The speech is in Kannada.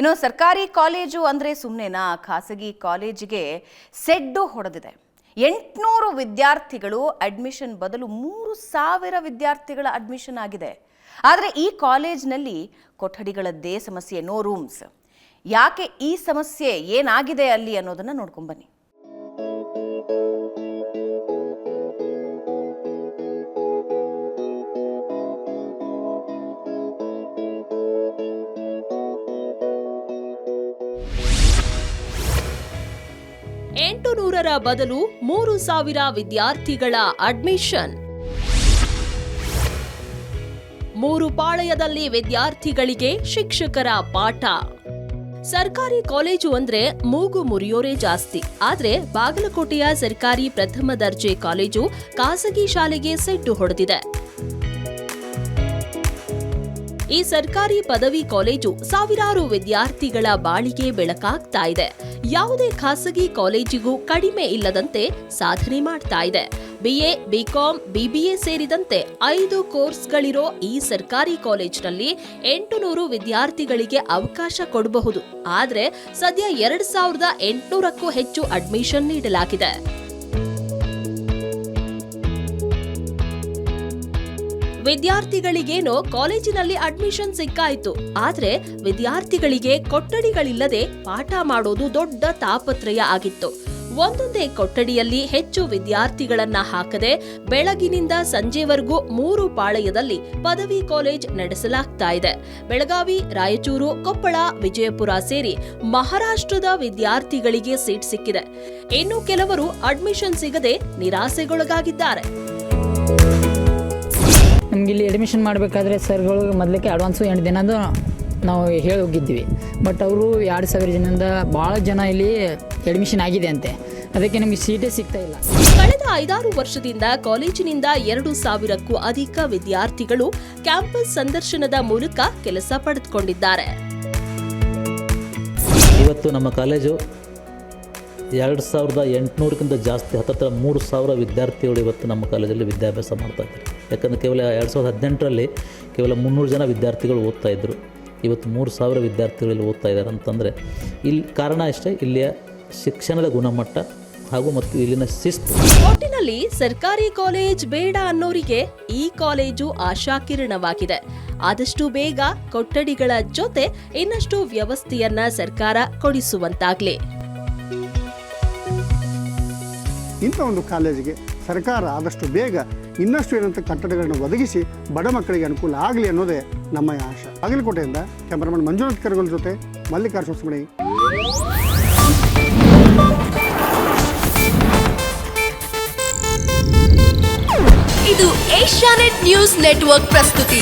ಇನ್ನು ಸರ್ಕಾರಿ ಕಾಲೇಜು ಅಂದರೆ ಸುಮ್ಮನೆನಾ ಖಾಸಗಿ ಕಾಲೇಜಿಗೆ ಸೆಡ್ಡು ಹೊಡೆದಿದೆ. ಎಂಟುನೂರು ವಿದ್ಯಾರ್ಥಿಗಳು ಅಡ್ಮಿಷನ್ ಬದಲು ಮೂರು ಸಾವಿರ ವಿದ್ಯಾರ್ಥಿಗಳ ಅಡ್ಮಿಷನ್ ಆಗಿದೆ. ಆದರೆ ಈ ಕಾಲೇಜ್ನಲ್ಲಿ ಕೊಠಡಿಗಳದ್ದೇ ಸಮಸ್ಯೆ ನೋ ರೂಮ್ಸ್. ಯಾಕೆ ಈ ಸಮಸ್ಯೆ ಏನಾಗಿದೆ ಅಲ್ಲಿ ಅನ್ನೋದನ್ನ ನೋಡ್ಕೊಂಬನ್ನಿ ಎಂಟು ನೂರರ ಬದಲು ಮೂರು ಸಾವಿರ ವಿದ್ಯಾರ್ಥಿಗಳ ಅಡ್ಮಿಷನ್. ಮೂರು ಪಾಳಯದಲ್ಲಿ ವಿದ್ಯಾರ್ಥಿಗಳಿಗೆ ಶಿಕ್ಷಕರ ಪಾಠ. ಸರ್ಕಾರಿ ಕಾಲೇಜು ಅಂದ್ರೆ ಮೂಗು ಮುರಿಯೋರೇ ಜಾಸ್ತಿ. ಆದ್ರೆ ಬಾಗಲಕೋಟೆಯ ಸರ್ಕಾರಿ ಪ್ರಥಮ ದರ್ಜೆ ಕಾಲೇಜು ಖಾಸಗಿ ಶಾಲೆಗೆ ಸೆಟ್ಟು ಹೊಡೆದಿದೆ. ಈ ಸರ್ಕಾರಿ ಪದವಿ ಕಾಲೇಜು ಸಾವಿರಾರು ವಿದ್ಯಾರ್ಥಿಗಳ ಬಾಳಿಗೆ ಬೆಳಕಾಗ್ತಾ ಇದೆ. ಯಾವುದೇ ಖಾಸಗಿ ಕಾಲೇಜಿಗೂ ಕಡಿಮೆ ಇಲ್ಲದಂತೆ ಸಾಧನೆ ಮಾಡ್ತಾ ಇದೆ. ಬಿಎ ಬಿಕಾಂ ಬಿಬಿಎ ಸೇರಿದಂತೆ ಐದು ಕೋರ್ಸ್ಗಳಿರೋ ಈ ಸರ್ಕಾರಿ ಕಾಲೇಜಿನಲ್ಲಿ ಎಂಟು ನೂರು ವಿದ್ಯಾರ್ಥಿಗಳಿಗೆ ಅವಕಾಶ ಕೊಡಬಹುದು. ಆದರೆ ಸದ್ಯ ಎರಡ್ ಸಾವಿರದ ಎಂಟುನೂರಕ್ಕೂ ಹೆಚ್ಚು ಅಡ್ಮಿಷನ್ ನೀಡಲಾಗಿದೆ. ವಿದ್ಯಾರ್ಥಿಗಳಿಗೇನೋ ಕಾಲೇಜಿನಲ್ಲಿ ಅಡ್ಮಿಷನ್ ಸಿಕ್ಕಾಯಿತು. ಆದ್ರೆ ವಿದ್ಯಾರ್ಥಿಗಳಿಗೆ ಕೊಠಡಿಗಳಿಲ್ಲದೆ ಪಾಠ ಮಾಡೋದು ದೊಡ್ಡ ತಾಪತ್ರಯ ಆಗಿತ್ತು. ಒಂದೊಂದೇ ಕೊಠಡಿಯಲ್ಲಿ ಹೆಚ್ಚು ವಿದ್ಯಾರ್ಥಿಗಳನ್ನ ಹಾಕದೆ ಬೆಳಗಿನಿಂದ ಸಂಜೆವರೆಗೂ ಮೂರು ಪಾಳಯದಲ್ಲಿ ಪದವಿ ಕಾಲೇಜ್ ನಡೆಸಲಾಗ್ತಾ ಇದೆ. ಬೆಳಗಾವಿ, ರಾಯಚೂರು, ಕೊಪ್ಪಳ, ವಿಜಯಪುರ ಸೇರಿ ಮಹಾರಾಷ್ಟ್ರದ ವಿದ್ಯಾರ್ಥಿಗಳಿಗೆ ಸೀಟ್ ಸಿಕ್ಕಿದೆ. ಇನ್ನು ಕೆಲವರು ಅಡ್ಮಿಷನ್ ಸಿಗದೆ ನಿರಾಸೆಗೊಳಗಾಗಿದ್ದಾರೆ. ನಮ್ಗೆ ಇಲ್ಲಿ ಅಡ್ಮಿಷನ್ ಮಾಡಬೇಕಾದ್ರೆ ಸರ್ಗಳು ಮೊದಲಕ್ಕೆ ಅಡ್ವಾನ್ಸು ಎಂಟು ದಿನದ್ದು ನಾವು ಹೇಳಿ ಹೋಗಿದ್ವಿ. ಬಟ್ ಅವರು ಎರಡು ಸಾವಿರ ಜನದಿಂದ ಭಾಳ ಜನ ಇಲ್ಲಿ ಅಡ್ಮಿಷನ್ ಆಗಿದೆ ಅಂತೆ. ಅದಕ್ಕೆ ನಮಗೆ ಸೀಟೇ ಸಿಗ್ತಾ ಇಲ್ಲ. ಕಳೆದ ಐದಾರು ವರ್ಷದಿಂದ ಕಾಲೇಜಿನಿಂದ ಎರಡು ಸಾವಿರಕ್ಕೂ ಅಧಿಕ ವಿದ್ಯಾರ್ಥಿಗಳು ಕ್ಯಾಂಪಸ್ ಸಂದರ್ಶನದ ಮೂಲಕ ಕೆಲಸ ಪಡೆದುಕೊಂಡಿದ್ದಾರೆ. ಇವತ್ತು ನಮ್ಮ ಕಾಲೇಜು ಎರಡು ಸಾವಿರದ ಎಂಟುನೂರಕ್ಕಿಂತ ಜಾಸ್ತಿ, ಹತ್ತತ್ರ ಮೂರು ಸಾವಿರ ವಿದ್ಯಾರ್ಥಿಗಳು ಇವತ್ತು ನಮ್ಮ ಕಾಲೇಜಲ್ಲಿ ವಿದ್ಯಾಭ್ಯಾಸ ಮಾಡ್ತಾ ಇದ್ದಾರೆ. ಯಾಕಂದರೆ ಕೇವಲ ಎರಡು ಸಾವಿರದ ಹದಿನೆಂಟರಲ್ಲಿ ಕೇವಲ ಮುನ್ನೂರು ಜನ ವಿದ್ಯಾರ್ಥಿಗಳು ಓದ್ತಾ ಇದ್ದರು ಇವತ್ತು ಮೂರು ಸಾವಿರ ವಿದ್ಯಾರ್ಥಿಗಳು ಇಲ್ಲಿ ಓದ್ತಾ ಇದ್ದಾರೆ ಅಂತಂದರೆ ಇಲ್ಲಿ ಕಾರಣ ಅಷ್ಟೇ ಇಲ್ಲಿಯ ಶಿಕ್ಷಣದ ಗುಣಮಟ್ಟ ಹಾಗೂ ಮತ್ತು ಇಲ್ಲಿನ ಶಿಸ್ತು. ಒಟ್ಟಿನಲ್ಲಿ ಸರ್ಕಾರಿ ಕಾಲೇಜ್ ಬೇಡ ಅನ್ನೋರಿಗೆ ಈ ಕಾಲೇಜು ಆಶಾಕಿರಣವಾಗಿದೆ. ಆದಷ್ಟು ಬೇಗ ಕೊಠಡಿಗಳ ಜೊತೆ ಇನ್ನಷ್ಟು ವ್ಯವಸ್ಥೆಯನ್ನ ಸರ್ಕಾರ ಕೊಡಿಸುವಂತಾಗ್ಲಿ. ಇಂಥ ಒಂದು ಕಾಲೇಜಿಗೆ ಸರ್ಕಾರ ಆದಷ್ಟು ಬೇಗ ಇನ್ನಷ್ಟು ಏನಂತ ಕಟ್ಟಡಗಳನ್ನು ಒದಗಿಸಿ ಬಡ ಮಕ್ಕಳಿಗೆ ಅನುಕೂಲ ಆಗಲಿ ಅನ್ನೋದೇ ನಮ್ಮ ಆಶೆ. ಬಾಗಲಕೋಟೆಯಿಂದ ಕ್ಯಾಮರಾಮನ್ ಮಂಜುನಾಥ್ ಕರ್ಗೋಲ್ ಜೊತೆ ಮಲ್ಲಿಕಾರ್ಜುನ ಸುಮಣಿ ಇದು ಏಷ್ಯಾನೆಟ್ ನ್ಯೂಸ್ ನೆಟ್ವರ್ಕ್ ಪ್ರಸ್ತುತಿ.